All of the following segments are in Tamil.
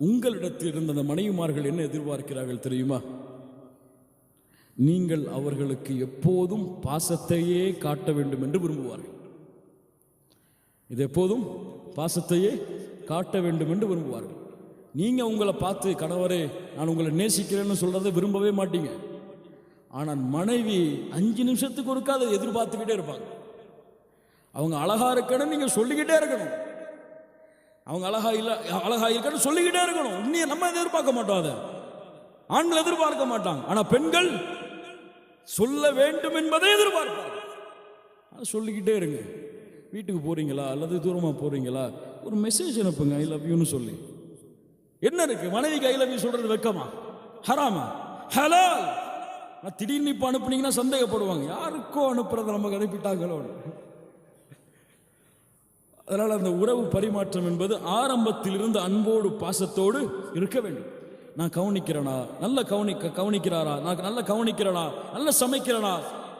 உங்களிடத்தில் இருந்த அந்த மனைவிமார்கள் என்ன எதிர்பார்க்கிறார்கள் தெரியுமா? நீங்கள் அவர்களுக்கு எப்போதும் பாசத்தையே காட்ட வேண்டும் என்று விரும்புவார்கள். இது எப்போதும் பாசத்தையே காட்ட வேண்டும் என்று விரும்புவார்கள். நீங்கள் உங்களை பார்த்து கணவரே நான் உங்களை நேசிக்கிறேன்னு சொல்கிறத விரும்பவே மாட்டீங்க. ஆனால் மனைவி அஞ்சு நிமிஷத்துக்கு ஒருக்கா அதை எதிர்பார்த்துக்கிட்டே இருப்பாங்க. அவங்க அழகா இருக்கணும் நீங்கள் சொல்லிக்கிட்டே இருக்கணும். அவங்க அழகா இல்ல அழகா இருக்கணும் சொல்லிக்கிட்டே இருக்கணும். உண்மையை நம்ம எதிர்பார்க்க மாட்டோம் அதை. ஆண்கள் எதிர்பார்க்க மாட்டாங்க. ஆனா பெண்கள் சொல்ல வேண்டும் என்பதை எதிர்பார்ப்பாங்க. அதை சொல்லிக்கிட்டே இருங்க. வீட்டுக்கு போறீங்களா? அல்லது தூரமா போறீங்களா? ஒரு மெசேஜ் அனுப்புங்க ஐ லவ் யூன்னு சொல்லி. என்ன இருக்கு? மனைவிக்கு ஐ லவ் யூ சொல்றது வெக்கமா? ஹராமா? ஹலோ திடீர்னு இப்போ அனுப்புனீங்கன்னா சந்தேகப்படுவாங்க. யாருக்கோ அனுப்புறதை நமக்கு அனுப்பிட்டாங்களோ அதனால் அந்த உறவு பரிமாற்றம் என்பது ஆரம்பத்திலிருந்து அன்போடு பாசத்தோடு இருக்க வேண்டும். நான் கவனிக்கிறேனா? நல்ல கவனிக்க கவனிக்கிறாரா? நான் நல்ல கவனிக்கிறேனா? நல்ல சமைக்கிறேனா?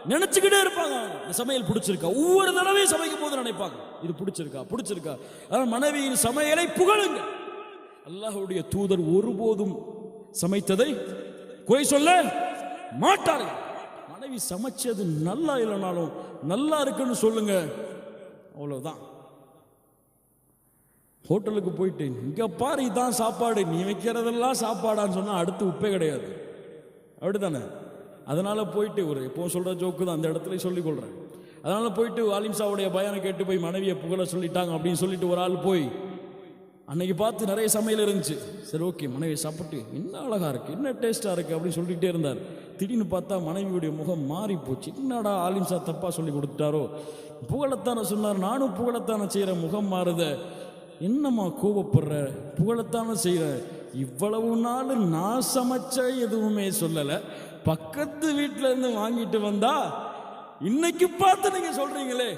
நினைச்சுக்கிட்டே இருப்பாங்க. இந்த சமையல் பிடிச்சிருக்கா? ஒவ்வொரு தடவையும் சமைக்கும் போது நினைப்பாங்க. இது பிடிச்சிருக்கா? பிடிச்சிருக்கா? அதனால் மனைவியின் சமையலை புகழுங்க. அல்லாஹுடைய தூதர் ஒருபோதும் சமைத்ததை குறை சொல்ல மாட்டார்கள். மனைவி சமைச்சது நல்லா இல்லைனாலும் நல்லா இருக்குன்னு சொல்லுங்க. அவ்வளவுதான். ஹோட்டலுக்கு போயிட்டு இங்கே பாரு இதான் சாப்பாடு. நீ வைக்கிறதெல்லாம் சாப்பாடான்னு சொன்னால் அடுத்து உப்பே கிடையாது. அப்படிதானே அதனால் போயிட்டு ஒரு எப்போ சொல்கிற ஜோக்கு தான் அந்த இடத்துல சொல்லிக் கொள்றேன். அதனால் போயிட்டு அலிம்சாவுடைய பயனை கேட்டு போய் மனைவியை புகழ சொல்லிட்டாங்க அப்படின்னு சொல்லிட்டு ஒரு ஆள் போய் அன்னைக்கு பார்த்து நிறைய சமையல் இருந்துச்சு. சரி ஓகே மனைவி சாப்பிட்டு என்ன அழகாக இருக்குது என்ன டேஸ்ட்டாக இருக்குது அப்படின்னு சொல்லிகிட்டே இருந்தார். திடீர்னு பார்த்தா மனைவியுடைய முகம் மாறி போச்சு. என்னடா ஆலிம்சா தப்பாக சொல்லி கொடுத்துட்டாரோ? புகழத்தானே சொன்னார். நானும் புகழத்தானே செய்கிற முகம் மாறுத. என்னம்மா கோவப்படுற? புகழத்தானே செய்கிற இவ்வளவு நாள் நான் சமைச்ச எதுவுமே சொல்லலை. பக்கத்து வீட்டில இருந்து வாங்கிட்டு வந்தா இன்னைக்கு பார்த்து நீங்க சொல்றீங்களே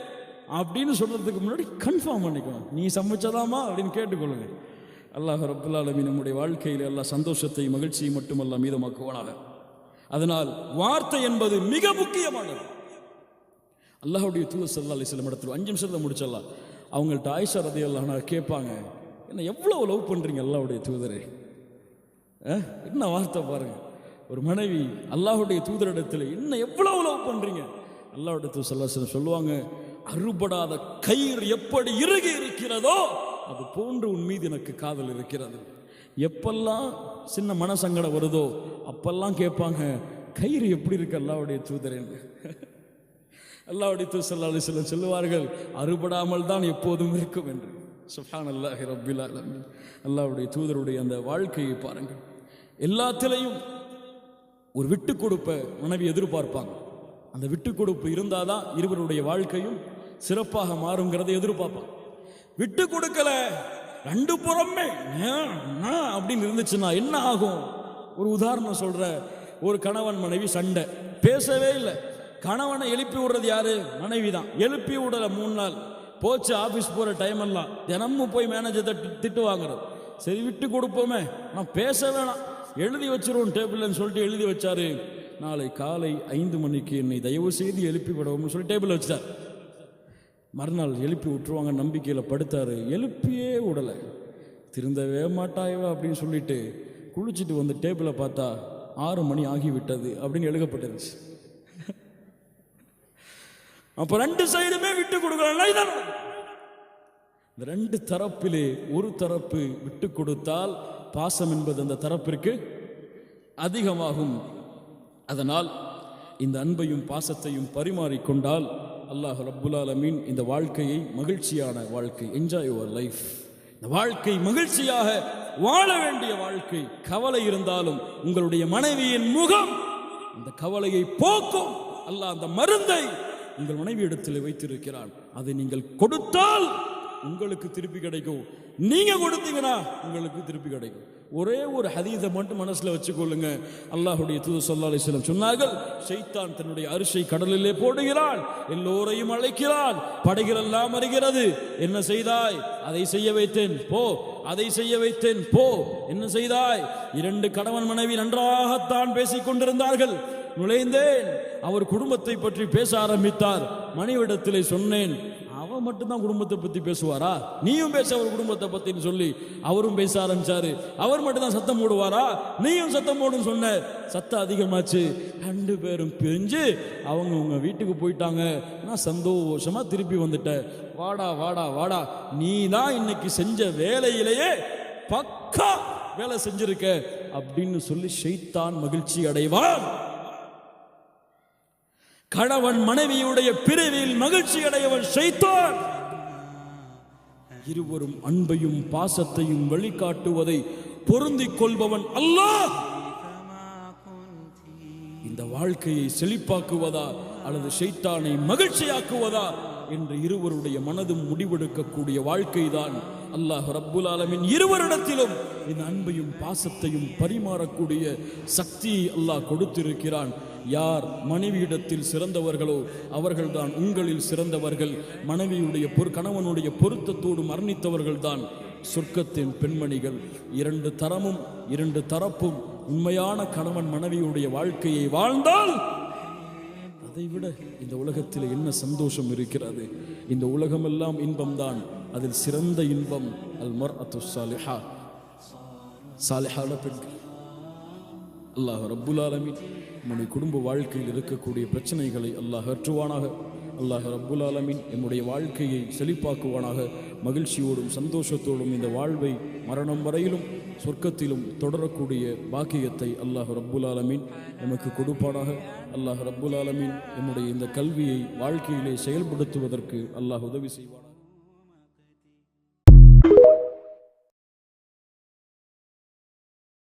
அப்படின்னு சொல்றதுக்கு முன்னாடி கன்ஃபார்ம் பண்ணிக்கணும். நீ சமைச்சதாமா அப்படின்னு கேட்டுக்கொள்ளுங்க. அல்லாஹ் ரப்புல் நம்முடைய வாழ்க்கையில் எல்லா சந்தோஷத்தை மகிழ்ச்சியை மட்டுமல்ல மீதமாக்குவானாக. அதனால் வார்த்தை என்பது மிக முக்கியமானது. அல்லாஹுடைய தூதர் சல்லா அலிஸ்லம் இடத்துல அஞ்சு நிமிஷத்தில் முடிச்சிடலாம். அவங்கள்ட்ட ஆயிஷா ரதி அல்லாஹ் கேட்பாங்க என்ன எவ்வளோ லவ் பண்ணுறீங்க அல்லாவுடைய தூதரே? என்ன வார்த்தை பாருங்க. ஒரு மனைவி அல்லாஹுடைய தூதரிடத்தில் என்ன எவ்வளோ லவ் பண்ணுறீங்க அல்லாவுடைய தூதர் ஸல்லல்லாஹு சொல்லுவாங்க அறுபடாத கயிறு எப்படி இறுகி இருக்கிறதோ அது போன்று உன் மீது எனக்கு காதல் இருக்கிறது. எப்பெல்லாம் சின்ன மனசங்கடம் வருதோ அப்பெல்லாம் கேட்பாங்க கயிறு எப்படி இருக்கு அல்லாவுடைய தூதரேன்னு? அல்லாஹ்வுடைய அல்லாவுடைய ஸல்லல்லாஹு சில சொல்லுவார்கள் அறுபடாமல் தான் எப்போதும் இருக்கும் என்று. சுப்ஹான் அல்லாஹி ரப்பில் ஆலமீன். அல்லாஹ்வுடைய தூதருடைய அந்த வாழ்க்கையை பாருங்கள். எல்லாத்திலையும் ஒரு விட்டு கொடுப்ப மனைவி எதிர்பார்ப்பாங்க. அந்த விட்டு கொடுப்பு இருந்தாதான் இருவருடைய வாழ்க்கையும் சிறப்பாக மாறுங்கிறதை எதிர்பார்ப்பாங்க. விட்டு கொடுக்கல ரெண்டு புறமே அப்படின்னு இருந்துச்சுன்னா என்ன ஆகும்? ஒரு உதாரணம் சொல்கிற ஒரு கணவன் மனைவி சண்டை. பேசவே இல்லை. கணவனை எழுப்பி விடுறது யாரு? மனைவி தான் எழுப்பி விடல மூணு நாள். போச்சு ஆபீஸ் போற டைம் எல்லாம். தினமும் போய் மேனேஜர் திட்டு வாங்குறது. சரி விட்டு கொடுப்போமே. நான் பேச வேணாம். எழுதி வச்சிருவோம் டேபிள்னு சொல்லிட்டு எழுதி வச்சாரு. நாளை காலை ஐந்து மணிக்கு என்னை தயவு செய்து எழுப்பி விடவும்னு சொல்லி டேபிள் வச்சார் மறுநாள் எழுப்பி விட்டுருவாங்க நம்பிக்கையில் படுத்தாரு. எழுப்பியே விடலை. திருந்தவே மாட்டாயவா அப்படின்னு சொல்லிட்டு குளிச்சுட்டு வந்து டேபிளை பார்த்தா ஆறு மணி ஆகிவிட்டது அப்படின்னு எழுகப்பட்டிருந்துச்சு அப்ப ரெண்டு சைடுமே விட்டு கொடுக்கலாம் இதான். இந்த ரெண்டு தரப்பிலே ஒரு தரப்பு விட்டு கொடுத்தால் பாசம் என்பது அந்த தரப்பிற்கு அதிகமாகும். அதனால் இந்த அன்பையும் பாசத்தையும் பரிமாறிக்கொண்டால் அல்லாஹ் ரப்புல் இந்த வாழ்க்கையை மகிழ்ச்சியான வாழ்க்கை என்ஜாய் யுவர் லைஃப் இந்த வாழ்க்கை மகிழ்ச்சியாக வாழ வேண்டிய வாழ்க்கை கவலை இருந்தாலும் உங்களுடைய மனைவியின் முகம் அந்த கவலையை போக்கும். அல்லாஹ் அந்த மருந்தை உங்கள் மனைவி இடத்தில் வைத்திருக்கிறான் அதை நீங்கள் கொடுத்தால் உங்களுக்கு திருப்பி கிடைக்கும். நீங்க கொடுத்தீங்கன்னா உங்களுக்கு திருப்பி கிடைக்கும். ஒரே ஒரு ஹதீதை மட்டும் மனசுல வச்சுக்கொள்ளுங்க. அல்லாஹுடைய தூது ஸல்லல்லாஹு அலைஹி சொன்னார்கள் ஷைத்தான் தன்னுடைய அரிசை கடலிலே போடுகிறான் எல்லோரையும் அழைக்கிறான் படைகள் எல்லாம் வருகிறது. என்ன செய்தாய்? அதை செய்ய வைத்தேன். போ. அதை செய்ய வைத்தேன். போ. என்ன செய்தாய்? இரண்டு கணவன் மனைவி நன்றாகத்தான் பேசிக் கொண்டிருந்தார்கள் நுழைந்தேன். அவர் குடும்பத்தை பற்றி பேச ஆரம்பித்தார். மனைவிடத்திலே சொன்னேன் அவன் மட்டும்தான் குடும்பத்தை பற்றி பேசுவாரா? நீயும் பேச அவர் குடும்பத்தை பற்றின்னு சொல்லி. அவரும் பேச ஆரம்பிச்சாரு. அவர் மட்டும்தான் சத்தம் போடுவாரா? நீயும் சத்தம் போடுன்னு சொன்ன. சத்தம் அதிகமாச்சு. ரெண்டு பேரும் பிரிஞ்சு அவங்க உங்க வீட்டுக்கு போயிட்டாங்க. நான் சந்தோஷமா திருப்பி வந்துட்டேன். வாடா வாடா வாடா. நீ தான் இன்னைக்கு செஞ்ச வேலையிலேயே பக்கா வேலை செஞ்சிருக்க. அப்படின்னு சொல்லி ஷைத்தான் மகிழ்ச்சி அடைவான். கணவன் மனைவியுடைய பிரிவில் மகிழ்ச்சி அடையவன் ஷைத்தான். இருவரும் அன்பையும் பாசத்தையும் வெளிக்காட்டுவதை பொருந்திக் கொள்பவன் அல்லாஹ். இந்த வாழ்க்கையை செழிப்பாக்குவதா அல்லது ஷைத்தானை மகிழ்ச்சியாக்குவதா என்று இருவருடைய மனதும் முடிவெடுக்கக்கூடிய வாழ்க்கைதான் அல்லாஹ் ரப்புல் ஆலமின். இருவரிடத்திலும் இந்த அன்பையும் பாசத்தையும் பரிமாறக்கூடிய சக்தியை அல்லாஹ் கொடுத்திருக்கிறான். யார் மனைவியிடத்தில் சிறந்தவர்களோ அவர்கள்தான் உங்களில் சிறந்தவர்கள். மனைவியுடைய பொரு கணவனுடைய பொருத்தத்தோடு மரணித்தவர்கள்தான் சொர்க்கத்தின் பெண்மணிகள். இரண்டு தரமும் இரண்டு தரப்பும் உண்மையான கணவன் மனைவியுடைய வாழ்க்கையை வாழ்ந்தால் அதை விட இந்த உலகத்தில் என்ன சந்தோஷம் இருக்கிறது? இந்த உலகமெல்லாம் இன்பம்தான். அதில் சிறந்த இன்பம் அல் மர் அத்து சாலிஹா சாலிஹால பெண்கள். அல்லாஹ் ரப்புல் ஆலமின். நம்முடைய குடும்ப வாழ்க்கையில் இருக்கக்கூடிய பிரச்சனைகளை அல்லாஹ் அற்றுவானாக அல்லாஹ் ரப்புல் ஆலமீன் என்னுடைய வாழ்க்கையை செழிப்பாக்குவானாக. மகிழ்ச்சியோடும் சந்தோஷத்தோடும் இந்த வாழ்வை மரணம் வரையிலும் சொர்க்கத்திலும் தொடரக்கூடிய பாக்கியத்தை அல்லாஹ் ரப்புல் ஆலமீன் நமக்கு கொடுப்பானாக. அல்லாஹ் ரப்புல் ஆலமீன் என்னுடைய இந்த கல்வியை வாழ்க்கையிலே செயல்படுத்துவதற்கு அல்லாஹ் உதவி செய்வான்